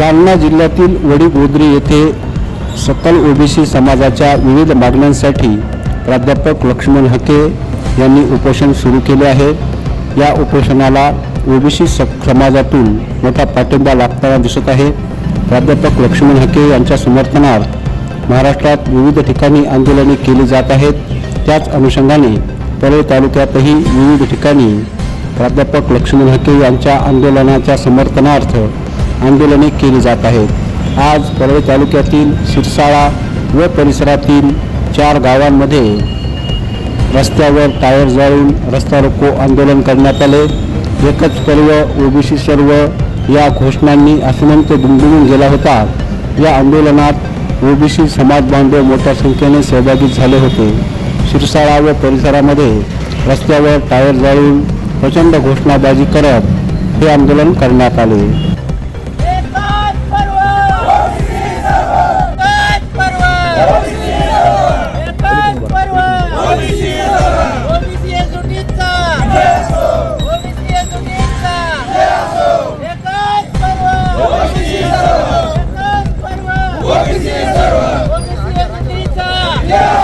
जालना जिल्ह्यातील वडीगोद्री येथे सकल ओबीसी समाजाच्या विविध मागण्यांसाठी प्राध्यापक लक्ष्मण हके यांनी उपोषण सुरू केले आहे. या उपोषणाला ओबीसी समाजातून मोठा पाठिंबा लागताना दिसत आहे. प्राध्यापक लक्ष्मण हके यांच्या समर्थनार्थ महाराष्ट्रात विविध ठिकाणी आंदोलने केली जात आहेत. त्याच अनुषंगाने परळी तालुक्यातही विविध ठिकाणी प्राध्यापक लक्ष्मण हके यांच्या आंदोलनाच्या समर्थनार्थ आंदोलने केली जात आहेत. आज परळी तालुक्यातील शिरसाळा व परिसरातील चार गावांमध्ये रस्त्यावर टायर जाळून रस्ता रोको आंदोलन करण्यात आले. एकच पर्व ओबीसी सर्व या घोषणांनी आसमंत दुमदुमून गेला होता. या आंदोलनात ओबीसी समाज बांधव मोठ्या संख्येने सहभागी झाले होते. शिरसाळा व परिसरामध्ये रस्त्यावर टायर जाळून प्रचंड घोषणाबाजी करत हे आंदोलन करण्यात आले. Yeah!